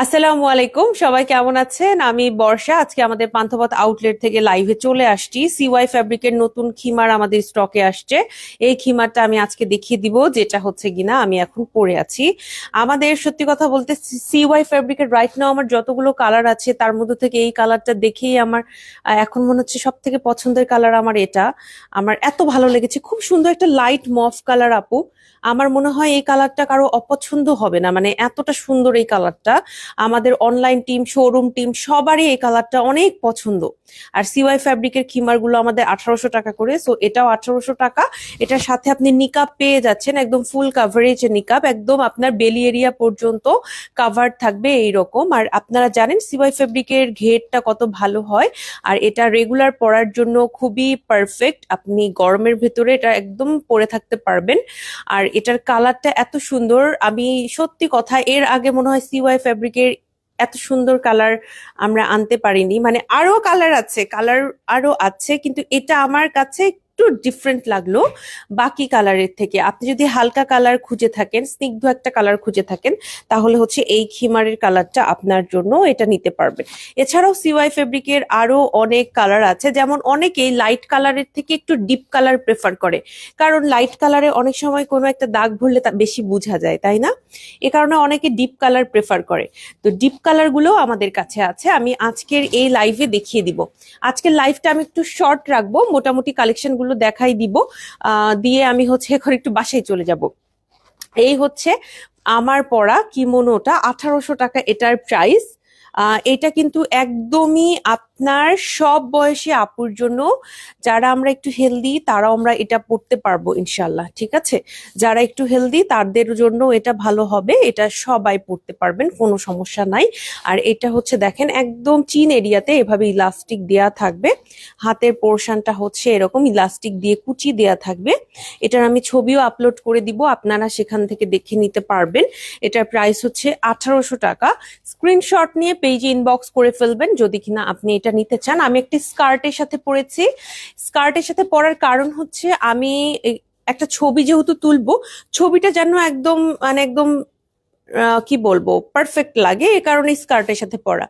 আসসালামু আলাইকুম, সবাই কেমন আছেন? আমি বর্ষা, আজকে আমাদের পান্থপথ আউটলেট থেকে লাইভে চলে আসছি। সিওয়াই ফ্যাব্রিকের নতুন খিমার আমাদের স্টকে আসছে। এই খিমারটা আমি আজকে দেখিয়ে দিব, যেটা হচ্ছে কিনা আমি এখন পরে আছি। আমাদের সত্যি কথা বলতে সিওয়াই ফ্যাব্রিকের রাইট নাও আমার যতগুলো কালার আছে, তার মধ্যে থেকে এই কালারটা দেখেই আমার এখন মনে হচ্ছে সব থেকে পছন্দের কালার আমার এটা। আমার এত ভালো লেগেছে, খুব সুন্দর একটা লাইট মফ কালার আপু। আমার মনে হয় এই কালারটা কারও অপছন্দ হবে না মানে এতটা সুন্দর এই কালারটা আমাদের অনলাইন টিম শোরুম টিম সবারই এই কালারটা অনেক পছন্দ। আর সিওয়াই ফ্যাব্রিকের খিমারগুলো আমাদের আঠারোশো টাকা করে সো এটাও আঠারোশো টাকা। এটার সাথে আপনি নিকাপ পেয়ে যাচ্ছেন, একদম ফুল কাভারেজ নিকাপ একদম আপনার বেলি এরিয়া পর্যন্ত কাভার থাকবে এইরকম। আর আপনারা জানেন সিওয়াই ফ্যাব্রিকের ঘেরটা কত ভালো হয়, আর এটা রেগুলার পরার জন্য খুবই পারফেক্ট আপনি গরমের ভেতরে এটা একদম পরে থাকতে পারবেন। আর এটার কালারটা এত সুন্দর, আমি সত্যি কথা, এর আগে মনে হয় সিওয়াই ফ্যাব্রিকের এত সুন্দর কালার আমরা আনতে পারিনি। মানে আরও কালার আছে কালার আরও আছে, কিন্তু এটা আমার কাছে একটু ডিফারেন্ট লাগল। বাকি কালারের থেকে। আপনি যদি হালকা কালার খুঁজে থাকেন, স্নিগ্ধ একটা কালার খুঁজে থাকেন, তাহলে হচ্ছে এই খিমারের কালারটা আপনার জন্য এটা নিতে পারবেন। এছাড়াও সিওয়াই ফেব্রিকের আরও অনেক কালার আছে। যেমন অনেকেই লাইট কালারের থেকে একটু ডিপ কালার প্রেফার করে। কারণ লাইট কালারে অনেক সময় কোনো একটা দাগ ভরলে তা বেশি বোঝা যায়, তাই না? এ কারণে অনেকে ডিপ কালার প্রেফার করে। তো ডিপ কালারগুলো আমাদের কাছে আছে। আমি আজকের এই লাইভে দেখিয়ে দিব। আজকের লাইভটা আমি একটু শর্ট রাখব। মোটামুটি কালেকশন গুলো দেখাই দিব। দিয়ে আমি হচ্ছে এখন একটু বাসায় চলে যাব। এই হচ্ছে আমার পড়া কিমোনোটা আঠারোশো টাকা এটার প্রাইস এটা কিন্তু একদমই আপনার সব বয়সী আপুর জন্য যারা আমরা একটু হেলদি তারাও আমরা এটা পড়তে পারব ইনশাল্লাহ ঠিক আছে? যারা একটু হেলদি তাদের জন্য এটা ভালো হবে, এটা সবাই পড়তে পারবেন, কোনো সমস্যা নাই। আর এটা হচ্ছে দেখেন, একদম চিন এরিয়াতে এভাবে ইলাস্টিক দেয়া থাকবে। হাতের পোর্শনটা হচ্ছে এরকম ইলাস্টিক দিয়ে কুচি দেয়া থাকবে। এটার আমি ছবিও আপলোড করে দিব, আপনারা সেখান থেকে দেখে নিতে পারবেন। এটার প্রাইস হচ্ছে আঠারোশো টাকা। স্ক্রিনশট নিয়ে পেজে ইনবক্স করে ফেলবেন, যদি কিনা আপনি এটা নিতে চান, আমি একটি স্কার্টের সাথে পরেছি। স্কার্টের সাথে পরার কারণ হচ্ছে আমি একটা ছবি যেহেতু তুলবো, ছবিটা যেন একদম মানে একদম কি বলব পারফেক্ট লাগে এ কারণে স্কার্টের সাথে পরা।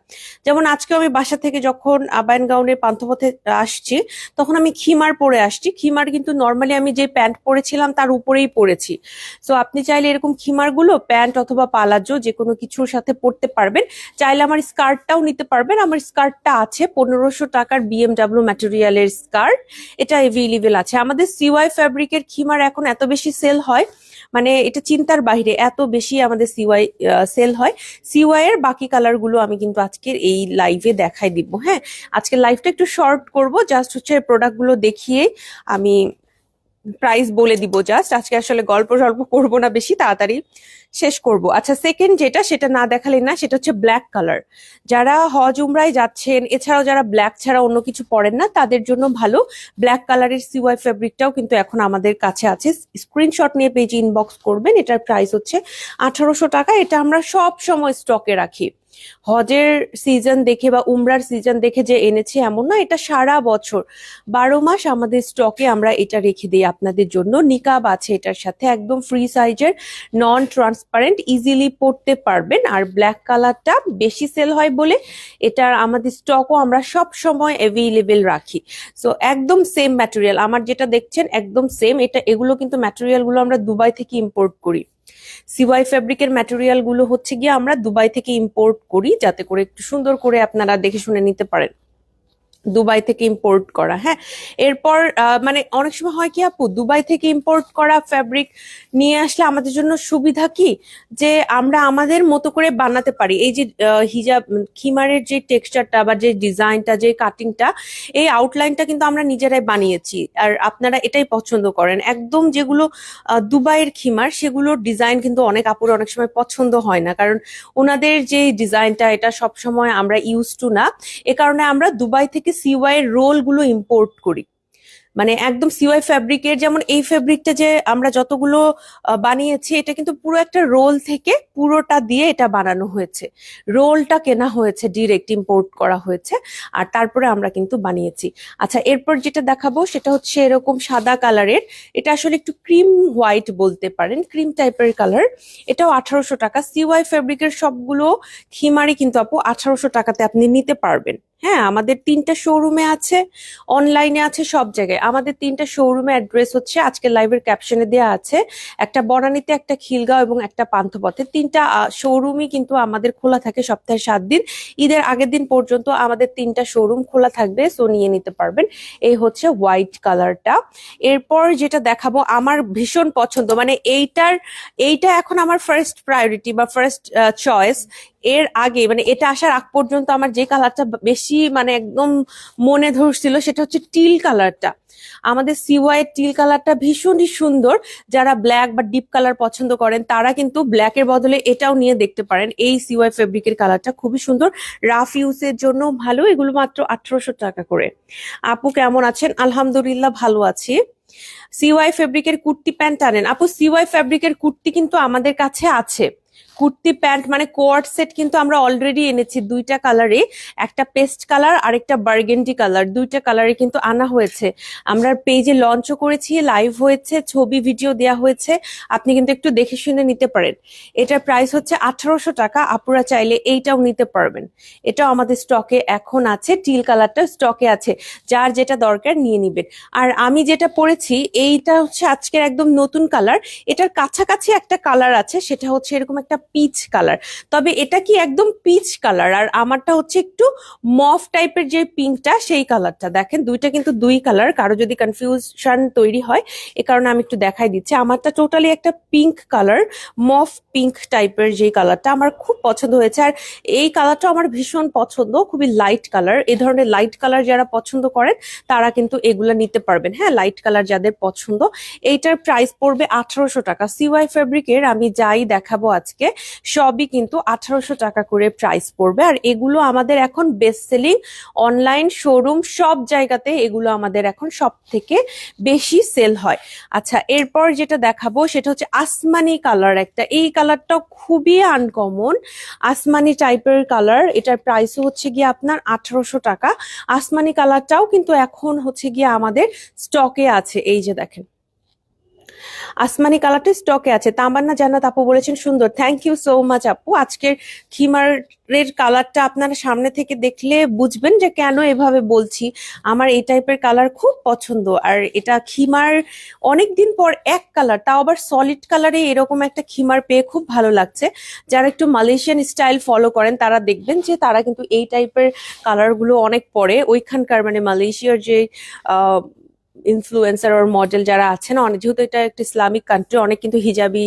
যেমন আজকে আমি বাসা থেকে যখন আবায়ন গাউনের পান্থপথে আসছি, তখন আমি খিমার পরে আসছি। খিমার কিন্তু নর্মালি আমি যে প্যান্ট পরেছিলাম তার উপরেই পরেছি। সো আপনি চাইলে এরকম খিমারগুলো প্যান্ট অথবা পালাজো যে কোনো কিছুর সাথে পরতে পারবেন। চাইলে আমার স্কার্টটাও নিতে পারবেন। আমার স্কার্টটা আছে পনেরোশো টাকার বিএমডাব্লিউ ম্যাটেরিয়ালের স্কার্ট এটা এভেলেবেল আছে। আমাদের সিওয়াই ফ্যাব্রিকের খিমার এখন এত বেশি সেল হয় মানে এটা চিন্তার বাহিরে এত বেশি আমাদের সিওয়াই সেল হয়। সিওয়াই এর বাকি কালারগুলো আমি কিন্তু আজকের এই লাইভে দেখাই দিব হ্যাঁ? আজকে লাইভটা একটু শর্ট করব জাস্ট হচ্ছে প্রোডাক্টগুলো দেখিয়ে আমি প্রাইস বলে দিব জাস্ট আজকে আসলে গল্প সল্প করব না বেশি, তাড়াতাড়ি শেষ করব। আচ্ছা সেকেন্ড যেটা, সেটা না দেখালে না, সেটা হচ্ছে ব্ল্যাক কালার যারা হজ উমরায় যাচ্ছেন, এছাড়াও যারা ব্ল্যাক ছাড়া অন্য কিছু পরেন না, তাদের জন্য ভালো। ব্ল্যাক কালারের সিওয়াই ফেব্রিকটাও কিন্তু এখন আমাদের কাছে আছে। স্ক্রিনশট নিয়ে পেজে ইনবক্স করবেন, এটার প্রাইস হচ্ছে আঠারোশো টাকা। এটা আমরা সব সময় স্টকে রাখি। হজের সিজন দেখে বা উমরার সিজন দেখে যে এনেছি এমন না, এটা সারা বছর। বারো মাস আমাদের স্টকে আমরা এটা রেখে দিই আপনাদের জন্য। নিকাব আছে এটার সাথে, একদম ফ্রি সাইজের নন ট্রান্সপারেন্ট ইজিলি পড়তে পারবেন। আর ব্ল্যাক কালারটা বেশি সেল হয় বলে এটা আমাদের স্টকও আমরা সব সময় অ্যাভেলেবেল রাখি। সো একদম সেম ম্যাটেরিয়াল আমার যেটা দেখছেন, একদম সেম এটা, এগুলো কিন্তু ম্যাটেরিয়ালগুলো আমরা দুবাই থেকে ইম্পোর্ট করি। সিওয়াই ফ্যাব্রিকের ম্যাটেরিয়ালগুলো হচ্ছে গিয়ে আমরা দুবাই থেকে ইম্পোর্ট করি, যাতে করে একটু সুন্দর করে আপনারা দেখে শুনে নিতে পারেন। দুবাই থেকে ইম্পোর্ট করা হ্যাঁ? এরপর মানে অনেক সময় হয় কি আপু, দুবাই থেকে ইম্পোর্ট করা ফ্যাব্রিক নিয়ে আসলে আমাদের জন্য সুবিধা কি? যে আমরা আমাদের মতো করে বানাতে পারি। এই যে হিজাব, খিমারের যে টেক্সচারটা বা যে ডিজাইনটা যে কাটিংটা এই আউটলাইনটা কিন্তু আমরা নিজেরাই বানিয়েছি। আর আপনারা এটাই পছন্দ করেন। একদম যেগুলো দুবাইয়ের খিমার, সেগুলোর ডিজাইন কিন্তু অনেক আপুর অনেক সময় পছন্দ হয় না। কারণ ওনাদের যে ডিজাইনটা এটা সব সময় আমরা ইউজ টু না। এ কারণে আমরা দুবাই থেকে সিওয়াই এর রোলগুলো ইম্পোর্ট করি। মানে একদম সিওয়াই ফ্যাব্রিকের যেমন এই ফ্যাব্রিকটা যে আমরা যতগুলো বানিয়েছি, এটা কিন্তু পুরো একটা রোল থেকে পুরোটা দিয়ে এটা বানানো হয়েছে। রোলটা কেনা হয়েছে ডিরেক্ট ইম্পোর্ট করা হয়েছে, আর তারপরে আমরা কিন্তু বানিয়েছি। আচ্ছা এরপর যেটা দেখাবো সেটা হচ্ছে এরকম সাদা কালারের এটা আসলে একটু ক্রিম হোয়াইট বলতে পারেন ক্রিম টাইপের কালার এটাও আঠারোশো টাকা। সিওয়াই ফেব্রিকের সবগুলো খিমারি কিন্তু আপু আঠারোশো টাকাতে আপনি নিতে পারবেন। হ্যাঁ আমাদের তিনটা শোরুমে আছে অনলাইনে আছে সব জায়গায়। আমাদের তিনটা শোরুমে অ্যাড্রেস হচ্ছে, আজকে লাইভের ক্যাপশনে দেওয়া আছে, একটা বনানীতে একটা খিলগাঁও এবং একটা পান্থপথে। তিনটা শোরুমই কিন্তু আমাদের খোলা থাকে সপ্তাহে সাত দিন। ঈদের আগের দিন পর্যন্ত আমাদের তিনটা শোরুম খোলা থাকবে সো নিয়ে নিতে পারবেন। এই হচ্ছে হোয়াইট কালারটা এরপর যেটা দেখাবো, আমার ভীষণ পছন্দ মানে এইটার, এইটা এখন আমার ফার্স্ট প্রায়োরিটি বা ফার্স্ট চয়েস এর আগে মানে এটা আসার আগ পর্যন্ত আমার যে কালারটা বেশি মানে একদম মনে ধরছিল সেটা হচ্ছে টিল কালারটা। আমাদের সিওয়াই টিল কালারটা ভীষণই সুন্দর। যারা ব্ল্যাক বা ডিপ কালার পছন্দ করেন, তারা কিন্তু ব্ল্যাকের বদলে এটাও নিয়ে দেখতে পারেন। এই সিওয়াই ফেব্রিকের কালারটা খুবই সুন্দর। রাফ ইউজের জন্য ভালো, এগুলো মাত্র আঠারোশো টাকা করে। আপু কেমন আছেন? আলহামদুলিল্লাহ ভালো আছি। সিওয়াই ফেব্রিকের কুর্তি প্যান্ট আনেন। আপু সিওয়াই ফেব্রিকের কুর্তি কিন্তু আমাদের কাছে আছে। কুর্তি প্যান্ট মানে কোয়ার্ড সেট কিন্তু আমরা অলরেডি এনেছি দুইটা কালারে একটা পেস্ট কালার আর একটা বার্গেন্ডি কালার দুইটা কালারে কিন্তু আনা হয়েছে। আমরা পেজে লঞ্চও করেছি লাইভ হয়েছে, ছবি ভিডিও দেয়া হয়েছে। আপনি কিন্তু একটু দেখে শুনে নিতে পারেন। এটার প্রাইস হচ্ছে আঠারোশো টাকা। আপুরা চাইলে এইটাও নিতে পারবেন। এটাও আমাদের স্টকে এখন আছে। টিল কালারটা স্টকে আছে। যার যেটা দরকার নিয়ে নিবেন। আর আমি যেটা পরেছি, এইটা হচ্ছে আজকের একদম নতুন কালার এটার কাছাকাছি একটা কালার আছে। সেটা হচ্ছে এরকম একটা পিচ কালার তবে এটা কি একদম পিচ কালার আর আমারটা হচ্ছে একটু মফ টাইপের যে পিঙ্কটা, সেই কালারটা দেখেন, দুইটা কিন্তু দুই কালার কারও যদি কনফিউশন তৈরি হয়, এ কারণে আমি একটু দেখাই দিচ্ছি। আমারটা টোটালি একটা পিঙ্ক কালার মফ পিঙ্ক টাইপের যে কালারটা আমার খুব পছন্দ হয়েছে। আর এই কালারটা আমার ভীষণ পছন্দ, খুবই লাইট কালার এ ধরনের লাইট কালার যারা পছন্দ করেন, তারা কিন্তু এগুলো নিতে পারবেন। হ্যাঁ লাইট কালার যাদের পছন্দ, এইটার প্রাইস পড়বে আঠারোশো টাকা। সিওয়াই ফেব্রিকের আমি যাই দেখাবো আজকে সবই কিন্তু আঠারোশো টাকা করে প্রাইস পড়বে। আর এগুলো আমাদের এখন বেস্ট সেলিং অনলাইন শোরুম সব জায়গাতে এগুলো আমাদের এখন সব থেকে বেশি সেল হয়। আচ্ছা এরপর যেটা দেখাবো সেটা হচ্ছে আসমানি কালার একটা। এই কালারটা খুবই আনকমন আসমানি টাইপের কালার এটার প্রাইসও হচ্ছে গিয়ে আপনার আঠারোশো টাকা। আসমানি কালারটাও কিন্তু এখন হচ্ছে গিয়ে আমাদের স্টকে আছে। এই যে দেখেন। আসমানি কালারটা স্টকে আছে। তামান্না জান্নাত আপু বলেছেন, সুন্দর। থ্যাংক ইউ সো মাচ আপু। আজকের খিমারের কালারটা আপনারা সামনে থেকে দেখলে বুঝবেন যে কেন এভাবে বলছি। আমার এই টাইপের কালার খুব পছন্দ। আর এটা খিমার অনেক দিন পর এক কালার, তাও আবার সলিড কালারে এরকম একটা খিমার পেয়ে খুব ভালো লাগছে। যারা একটু মালয়েশিয়ান স্টাইল ফলো করেন, তারা দেখবেন যে তারা কিন্তু এই টাইপের কালারগুলো অনেক পরে। ওইখানকার মানে মালয়েশিয়ার যে ইনফ্লুয়েন্সার ওর মডেল যারা আছেন, অনেক যেহেতু এটা একটা ইসলামিক কান্ট্রি অনেক কিন্তু হিজাবি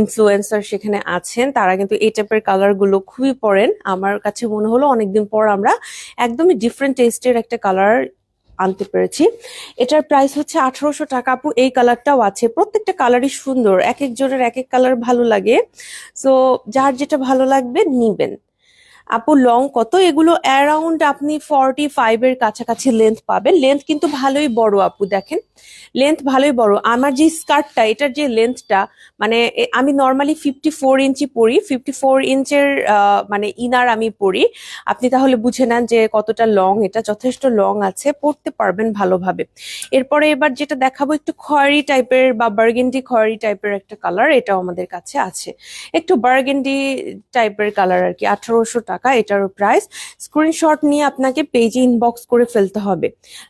ইনফ্লুয়েন্সার সেখানে আছেন, তারা কিন্তু এই টাইপের কালারগুলো খুবই পরেন। আমার কাছে মনে হলো অনেকদিন পর আমরা একদমই ডিফারেন্ট টেস্টের একটা কালার আনতে পেরেছি। এটার প্রাইস হচ্ছে আঠারোশো টাকা। আপু, এই কালারটাও আছে। প্রত্যেকটা কালারই সুন্দর। এক এক জনের এক এক কালার ভালো লাগে। সো যার যেটা ভালো লাগবে, নিবেন। আপু লং কত? এগুলো অ্যারাউন্ড আপনি ফর্টি ফাইভ এর কাছাকাছি লেন্থ পাবেন। লেন্থ কিন্তু ভালোই বড় আপু, দেখেন। লেন্থ ভালোই বড়। আমার যে স্কার্টটা এটার যে লেন্থটা মানে আমি নর্মালি ফিফটি ফোর ইঞ্চি পরি। ফিফটি ফোর ইঞ্চের মানে ইনার আমি পরি। আপনি তাহলে বুঝে নেন যে কতটা লং এটা যথেষ্ট লং আছে, পরতে পারবেন ভালোভাবে। এরপরে এবার যেটা দেখাবো, একটু খয়েরি টাইপের বা বার্গেন্ডি খয়েরি টাইপের একটা কালার এটাও আমাদের কাছে আছে। একটু বার্গেন্ডি টাইপের কালার আর কি, আঠারোশো এটারও প্রাইস স্ক্রিনশট নিয়ে আপনাকে পেজে ইনবক্স করে ফেলতে হবে।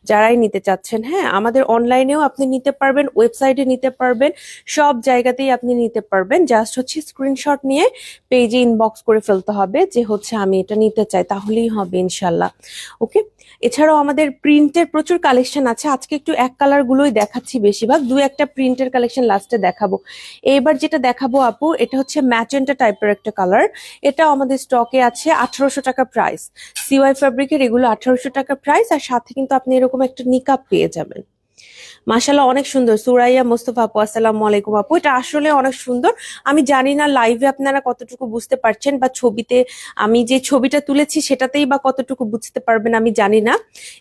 যারাই নিতে চাচ্ছেন হ্যাঁ আমাদের অনলাইনেও আপনি নিতে পারবেন ওয়েবসাইটে নিতে পারবেন, সব জায়গাতেই আপনি নিতে পারবেন। জাস্ট হচ্ছে স্ক্রিনশট নিয়ে পেজে ইনবক্স করে ফেলতে হবে যে হচ্ছে আমি এটা নিতে চাই, তাহলেই হবে ইনশাল্লাহ। ওকে এছাড়াও আমাদের প্রিন্টের প্রচুর কালেকশন আছে। আজকে একটু এক কালার গুলোই দেখাচ্ছি বেশিরভাগ। দু একটা প্রিন্টের কালেকশন লাস্টে দেখাবো। এবার যেটা দেখাবো আপু, এটা হচ্ছে ম্যাজেন্টা টাইপের একটা কালার এটাও আমাদের স্টকে আছে। আঠারোশো টাকা প্রাইস সিওয়াই ফ্যাব্রিকের এগুলো আঠারোশো টাকা প্রাইস আর সাথে কিন্তু আপনি এরকম একটা নিকাপ পেয়ে যাবেন। মাশাল্লাহ অনেক সুন্দর। সুরাইয়া মোস্তফা আপু, আসসালামু আলাইকুম আপু। এটা আসলে অনেক সুন্দর। আমি জানি না লাইভে আপনারা কতটুকু বুঝতে পারছেন, বা ছবিতে আমি যে ছবিটা তুলেছি সেটাতেই বা কতটুকু বুঝতে পারবেন আমি জানি না।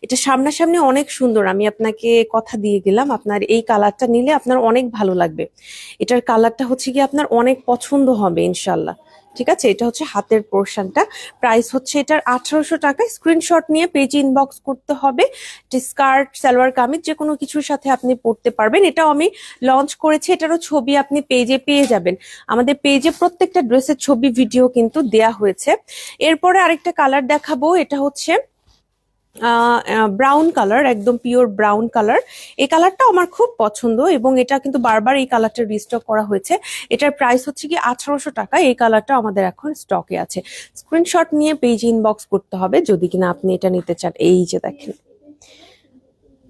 এটা সামনাসামনি অনেক সুন্দর। আমি আপনাকে কথা দিয়ে গেলাম, আপনার এই কালারটা নিলে আপনার অনেক ভালো লাগবে। এটার কালারটা হচ্ছে কি আপনার অনেক পছন্দ হবে ইনশাল্লাহ ঠিক আছে? এটা হচ্ছে হাতের পোর্শনটা। প্রাইস হচ্ছে এটার আঠারোশো টাকা স্ক্রিনশট নিয়ে পেজ ইনবক্স করতে হবে। স্কার্ট সালোয়ার কামিজ যে কোনো কিছুর সাথে আপনি পড়তে পারবেন। এটাও আমি লঞ্চ করেছি। এটারও ছবি আপনি পেজে পেয়ে যাবেন। আমাদের পেজে প্রত্যেকটা ড্রেসের ছবি ভিডিও কিন্তু দেয়া হয়েছে। এরপরে আরেকটা কালার দেখাবো। এটা হচ্ছে ব্রাউন কালার একদম পিওর ব্রাউন কালার এই কালারটা আমার খুব পছন্দ এবং এটা কিন্তু বারবার এই কালারটা রিস্টক করা হয়েছে। এটার প্রাইস হচ্ছে কি আঠারোশো টাকা। এই কালারটা আমাদের এখন স্টকে আছে। স্ক্রিনশট নিয়ে পেজ ইনবক্স করতে হবে যদি কিনা আপনি এটা নিতে চান। এই যে দেখেন।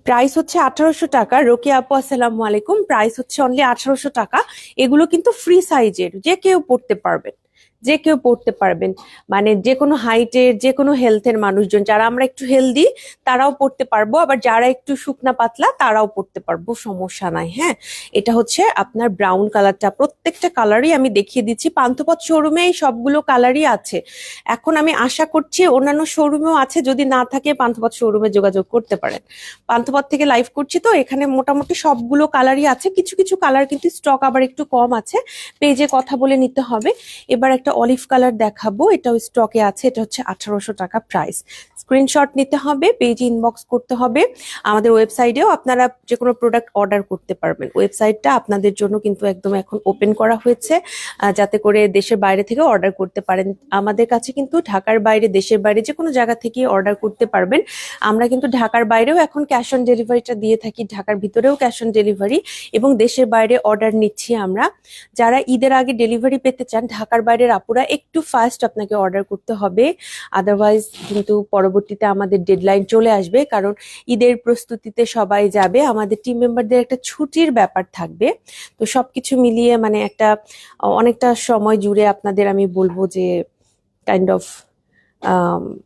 প্রাইস হচ্ছে আঠারোশো টাকা। রোকেয়া আপু, আসসালামু আলাইকুম। প্রাইস হচ্ছে অনলি আঠারোশো টাকা। এগুলো কিন্তু ফ্রি সাইজের যে কেউ পড়তে পারবেন। যে কেউ পড়তে পারবেন। মানে যে কোনো হাইটের যে কোনো হেলথের মানুষজন, যারা আমরা একটু হেলদি তারাও পড়তে পারব। আবার যারা একটু শুকনা পাতলা, তারাও পড়তে পারব, সমস্যা নাই হ্যাঁ? এটা হচ্ছে আপনার ব্রাউন কালারটা প্রত্যেকটা কালারই আমি দেখিয়ে দিচ্ছি। পান্থপথ শোরুমে এই সবগুলো কালারই আছে। এখন আমি আশা করছি অন্যান্য শোরুমেও আছে। যদি না থাকে, পান্থপথ শোরুমে যোগাযোগ করতে পারেন। পান্থপথ থেকে লাইভ করছি তো, এখানে মোটামুটি সবগুলো কালারই আছে। কিছু কিছু কালার কিন্তু স্টক আবার একটু কম আছে। পেজে কথা বলে নিতে হবে। এবার একটা অলিভ কালার দেখাবো এটাও স্টকে আছে এটা হচ্ছে আঠারোশো টাকা প্রাইস স্ক্রিনশট নিতে হবে পেজ ইনবক্স করতে হবে। আমাদের ওয়েবসাইটেও আপনারা যে কোনো প্রোডাক্ট অর্ডার করতে পারবেন। ওয়েবসাইটটা আপনাদের জন্য কিন্তু একদম এখন ওপেন করা হয়েছে যাতে করে দেশের বাইরে থেকে অর্ডার করতে পারেন। আমাদের কাছে কিন্তু ঢাকার বাইরে, দেশের বাইরে যে কোনো জায়গা থেকে অর্ডার করতে পারবেন। আমরা কিন্তু ঢাকার বাইরেও এখন ক্যাশ অন ডেলিভারিটা দিয়ে থাকি, ঢাকার ভিতরেও ক্যাশ অন ডেলিভারি এবং দেশের বাইরে অর্ডার নিচ্ছি আমরা। যারা ঈদের আগে ডেলিভারি পেতে চান, ঢাকার বাইরের আপুরা একটু ফাস্ট আপনাকে অর্ডার করতে হবে। আদারওয়াইজ কিন্তু পরবর্তীতে আমাদের ডেডলাইন চলে আসবে, কারণ ঈদের প্রস্তুতিতে সবাই যাবে, আমাদের টিম মেম্বারদের একটা ছুটির ব্যাপার থাকবে। তো সব কিছু মিলিয়ে মানে একটা, অনেকটা সময় জুড়ে আপনাদের আমি বলব যে কাইন্ড অফ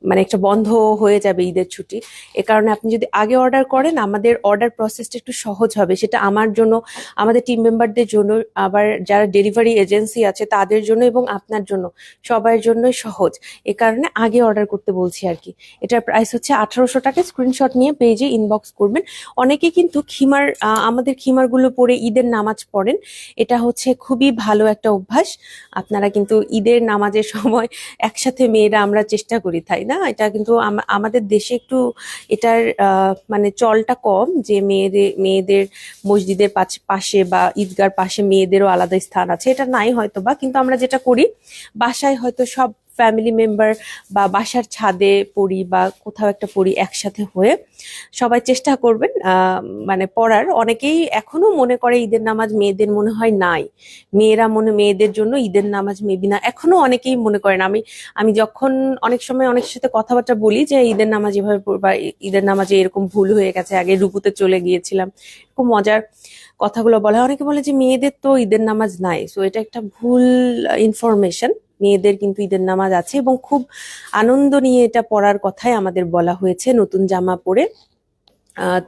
মানে একটা বন্ধ হয়ে যাবে ঈদের ছুটি। এ কারণে আপনি যদি আগে অর্ডার করেন, আমাদের অর্ডার প্রসেসটা একটু সহজ হবে। সেটা আমার জন্য, আমাদের টিম মেম্বারদের জন্য, আবার যারা ডেলিভারি এজেন্সি আছে তাদের জন্য এবং আপনার জন্য সবার জন্যই সহজ। এ কারণে আগে অর্ডার করতে বলছি আর কি। এটার প্রাইস হচ্ছে আঠারোশো টাকা। স্ক্রিনশট নিয়ে পেজে ইনবক্স করবেন। অনেকে কিন্তু খিমার আমাদের খিমারগুলো পরে ঈদের নামাজ পড়েন। এটা হচ্ছে খুবই ভালো একটা অভ্যাস। আপনারা কিন্তু ঈদের নামাজের সময় একসাথে মেয়েরা আমরা চেষ্টা করি, তাই না? এটা কিন্তু আম- আমাদের দেশে একটু এটার মানে চলটা কম যে মেয়েদের মেয়েদের মসজিদের পাশে বা ঈদগার পাশে মেয়েদেরও আলাদা স্থান আছে। এটা নাই হয়তো বা কিন্তু আমরা যেটা করি, বাসায় হয়তো সব ফ্যামিলি মেম্বার বা বাসার ছাদে পড়ি বা কোথাও একটা পড়ি একসাথে হয়ে সবাই চেষ্টা করবেন মানে পড়ার। অনেকেই এখনও মনে করে ঈদের নামাজ মেয়েদের মনে হয় নাই। মেয়েরা মনে, মেয়েদের জন্য ঈদের নামাজ মেবি না। এখনও অনেকেই মনে করেন। আমি আমি যখন অনেক সময় অনেক সাথে কথাবার্তা বলি যে ঈদের নামাজ এভাবে পড়বা ঈদের নামাজে এরকম ভুল হয়ে গেছে, আগে রুকুতে চলে গিয়েছিলাম, খুব মজার কথাগুলো বলা হয়। অনেকে বলে যে মেয়েদের তো ঈদের নামাজ নাই। সো এটা একটা ভুল ইনফরমেশন মেয়েদের কিন্তু ঈদের নামাজ আছে এবং খুব আনন্দ নিয়ে এটা পড়ার কথাই আমাদের বলা হয়েছে, নতুন জামা পরে।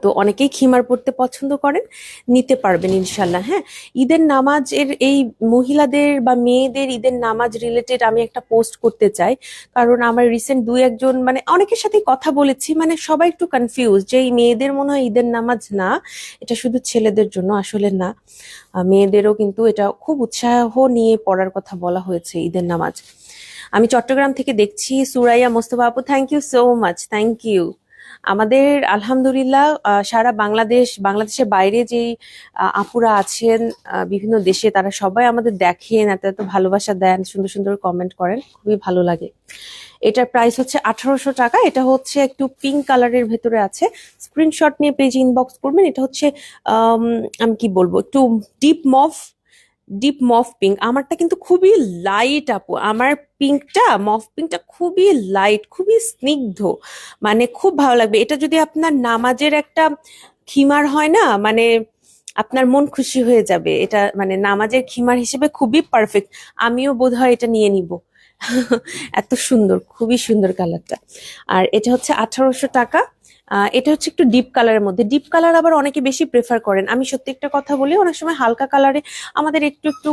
তো অনেকেই খিমার পড়তে পছন্দ করেন, নিতে পারবেন ইনশাল্লাহ হ্যাঁ। ঈদের নামাজের এই মহিলাদের বা মেয়েদের ঈদের নামাজ রিলেটেড আমি একটা পোস্ট করতে চাই, কারণ আমার রিসেন্ট দুই একজন মানে অনেকের সাথে কথা বলেছি মানে সবাই একটু কনফিউজ যে এই মেয়েদের মনে হয় ঈদের নামাজ না, এটা শুধু ছেলেদের জন্য আসলে না। মেয়েদেরও কিন্তু এটা খুব উৎসাহ নিয়ে পড়ার কথা বলা হয়েছে ঈদের নামাজ। আমি চট্টগ্রাম থেকে দেখছি সুরাইয়া মোস্তফা আপু thank you so much thank you আমাদের আলহামদুলিল্লাহ সারা বাংলাদেশ, বাংলাদেশের বাইরে যেই আপুরা আছেন বিভিন্ন দেশে তারা সবাই আমাদের দেখেন, এত এত ভালোবাসা দেন, সুন্দর সুন্দর কমেন্ট করেন, খুবই ভালো লাগে। এটার প্রাইস হচ্ছে আঠারোশো টাকা, এটা হচ্ছে একটু পিঙ্ক কালারের ভেতরে আছে। স্ক্রিনশট নিয়ে পেজ ইনবক্স করবেন, এটা হচ্ছে, আমি কি বলব, একটু deep mauve deep mauve pink আমারটা কিন্তু খুবই লাইট আপু। আমার পিঙ্কটা মফ পিঙ্কটা খুবই লাইট খুবই স্নিগ্ধ। মানে খুব ভালো লাগবে। এটা যদি আপনার নামাজের একটা খিমার হয় না মানে আপনার মন খুশি হয়ে যাবে। এটা মানে নামাজের খিমার হিসেবে খুবই পারফেক্ট আমিও বোধহয় এটা নিয়ে নিব। এত সুন্দর, খুবই সুন্দর কালারটা আর এটা হচ্ছে আঠারোশো টাকা। এটা হচ্ছে একটু ডিপ কালারের মধ্যে। ডিপ কালার আবার অনেকে বেশি প্রেফার করেন। আমি সত্যি একটা কথা বলি, অনেক সময় হালকা কালারে আমাদের একটু একটু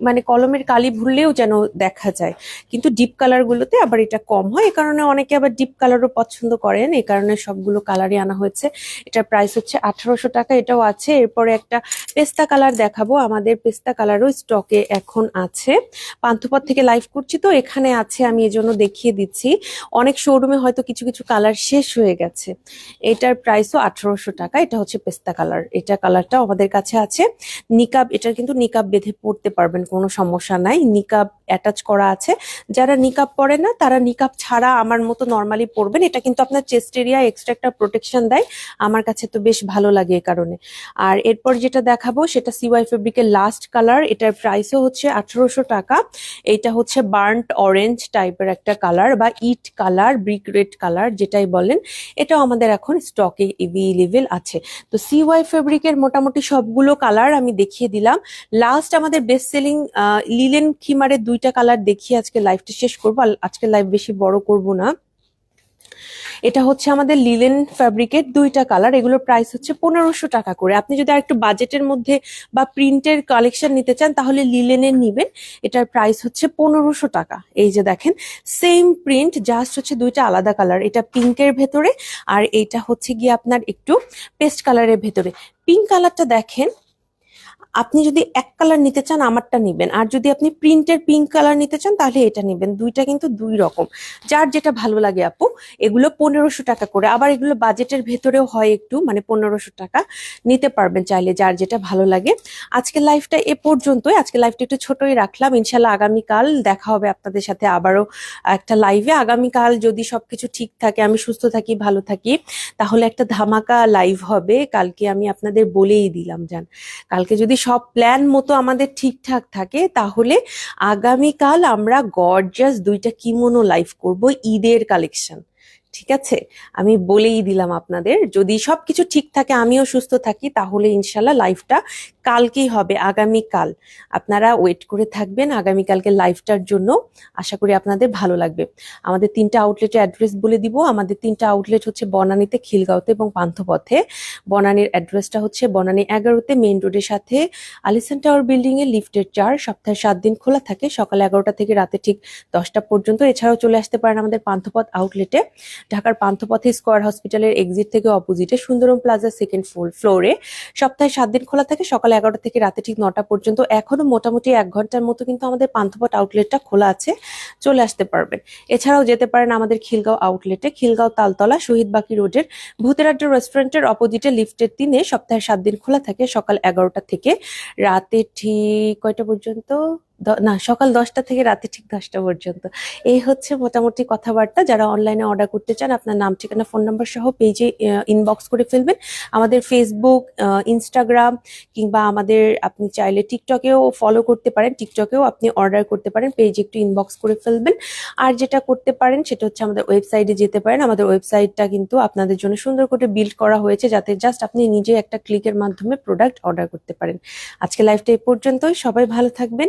মানে কলমের কালি ভুললেও যেন দেখা যায়। কিন্তু ডিপ কালার গুলোতে আবার এটা কম হয়। এই কারণে অনেকে আবার ডিপ কালারও পছন্দ করেন। এই কারণে সবগুলো কালারই আনা হয়েছে। এটার প্রাইস হচ্ছে আঠারোশো টাকা। এটাও আছে। এরপরে একটা পেস্তা কালার দেখাবো। আমাদের পেস্তা কালারও স্টকে এখন আছে। পান্থপথ থেকে লাইভ করছি তো। এখানে আছে, আমি এজন্য দেখিয়ে দিচ্ছি। অনেক শোরুমে হয়তো কিছু কিছু কালার শেষ হয়ে গেছে। এটার প্রাইসও আঠারোশো টাকা। এটা হচ্ছে পেস্তা কালার এটা কালারটাও আমাদের কাছে আছে। নিকাব, এটা কিন্তু নিকাব বেঁধে পড়তে পারবেন। কোনো সমস্যা নাই। নিকাব অ্যাটাচ করা আছে। যারা নিকাব পরে না, তারা নিকাব ছাড়া আমার মতো নর্মালি পরবেন। এটা কিন্তু আপনার চেস্ট এরিয়া এক্সট্রা একটা প্রোটেকশন দেয়। আমার কাছে তো বেশ ভালো লাগে এই কারণে। আর এরপর যেটা দেখাবো, সেটা সিওয়াই ফেব্রিকের লাস্ট কালার এটার প্রাইসও হচ্ছে আঠারোশো টাকা। এটা হচ্ছে বার্ন্ট অরেঞ্জ টাইপের একটা কালার বা ইট কালার ব্রিক রেড কালার যেটাই বলেন। এটাও আমাদের এখন স্টকে এভেলেবেল আছে। তো সিওয়াই ফেব্রিকের মোটামুটি সবগুলো কালার আমি দেখিয়ে দিলাম। লাস্ট আমাদের বেস্ট সেলিং লিলেন খিমারের দুইটা কালার দেখিয়ে আজকে লাইভটা শেষ করব। আজকে লাইভ বেশি বড় করব না। এটা হচ্ছে আমাদের লিলেন ফ্যাব্রিকের দুইটা কালার এগুলোর প্রাইস হচ্ছে পনেরোশো টাকা করে। আপনি যদি একটু বাজেটের মধ্যে বা প্রিন্টের কালেকশন নিতে চান, তাহলে লিলেনের নিবেন। এটার প্রাইস হচ্ছে পনেরোশো টাকা। এই যে দেখেন সেম প্রিন্ট জাস্ট হচ্ছে দুইটা আলাদা কালার এটা পিঙ্কের ভেতরে, আর এটা হচ্ছে গিয়ে আপনার একটু পেস্ট কালারের ভেতরে। পিঙ্ক কালারটা দেখেন আপনি যদি এক কালার নিতে চান, আমারটা নিবেন। আর যদি আপনি প্রিন্টের পিঙ্ক কালার নিতে চান, তাহলে এটা নিবেন। দুইটা কিন্তু দুই রকম। যার যেটা ভালো লাগে আপু, এগুলো পনেরোশো টাকা করে। আবার এগুলো বাজেটের ভেতরেও হয় একটু মানে পনেরোশো টাকা নিতে পারবেন চাইলে, যার যেটা ভালো লাগে। আজকে লাইফটা এ পর্যন্তই। আজকে লাইফটা একটু ছোটই রাখলাম। ইনশাল্লাহ আগামীকাল দেখা হবে আপনাদের সাথে আবারও একটা লাইভে আগামীকাল যদি সবকিছু ঠিক থাকে, আমি সুস্থ থাকি, ভালো থাকি, তাহলে একটা ধামাকা লাইভ হবে। কালকে আমি আপনাদের বলেই দিলাম যান কালকে যদি সব প্ল্যান মতো আমাদের ঠিকঠাক থাকে, তাহলে আগামীকাল আমরা গর্জাস দুইটা কিমোনো লাইফ করব ঈদের কালেকশন ঠিক আছে? আমি বলেই দিলাম আপনাদের, যদি সবকিছু ঠিক থাকে, আমিও সুস্থ থাকি, তাহলে ইনশাল্লাহ লাইফটা কালকেই হবে, আগামীকাল। আপনারা ওয়েট করে থাকবেন, আগামীকালকে লাইফটার জন্য। আশা করি আপনাদের ভালো লাগবে। আমাদের তিনটা আউটলেটের অ্যাড্রেস বলে দিব। আমাদের তিনটা আউটলেট হচ্ছে বনানীতে খিলগাঁওতে এবং পান্থপথে। বনানীর অ্যাড্রেসটা হচ্ছে বনানী এগারোতে মেইন রোডের সাথে আলিসান টাওয়ার বিল্ডিং এর লিফটের চার। সপ্তাহে সাত দিন খোলা থাকে। সকাল এগারোটা থেকে রাতে ঠিক দশটা পর্যন্ত। এছাড়াও চলে আসতে পারেন আমাদের পান্থপথ আউটলেটে ঢাকার পান্থপথে স্কোয়ার হসপিটালের এক্সিট থেকে অপোজিটে সুন্দরম প্লাজা সেকেন্ড ফ্লোরে সপ্তাহে সাত দিন খোলা থাকে, সকাল এগারোটা থেকে রাতে ঠিক নটা পর্যন্ত। এখনও মোটামুটি এক ঘণ্টার মতো কিন্তু আমাদের পান্থপথ আউটলেটটা খোলা আছে, চলে আসতে পারবেন। এছাড়াও যেতে পারেন আমাদের খিলগাঁও আউটলেটে খিলগাঁও তালতলা, শহীদ বাকি রোডের ভূতের আড্ডা রেস্টুরেন্টের অপোজিটে লিফটের দিনে সপ্তাহে সাত দিন খোলা থাকে, সকাল এগারোটা থেকে রাতে ঠিক কয়টা পর্যন্ত? না, সকাল দশটা থেকে রাতে ঠিক দশটা পর্যন্ত। এই হচ্ছে মোটামুটি কথাবার্তা। যারা অনলাইনে অর্ডার করতে চান, আপনার নাম, ঠিকানা ফোন নাম্বার সহ পেজে ইনবক্স করে ফেলবেন। আমাদের ফেসবুক ইনস্টাগ্রাম কিংবা আমাদের আপনি চাইলে টিকটকেও ফলো করতে পারেন। টিকটকেও আপনি অর্ডার করতে পারেন। পেজে একটু ইনবক্স করে ফেলবেন। আর যেটা করতে পারেন, সেটা হচ্ছে আমাদের ওয়েবসাইটে যেতে পারেন। আমাদের ওয়েবসাইটটা কিন্তু আপনাদের জন্য সুন্দর করে বিল্ড করা হয়েছে, যাতে জাস্ট আপনি নিজে একটা ক্লিকের মাধ্যমে প্রোডাক্ট অর্ডার করতে পারেন। আজকে লাইভটা এ পর্যন্তই। সবাই ভালো থাকবেন।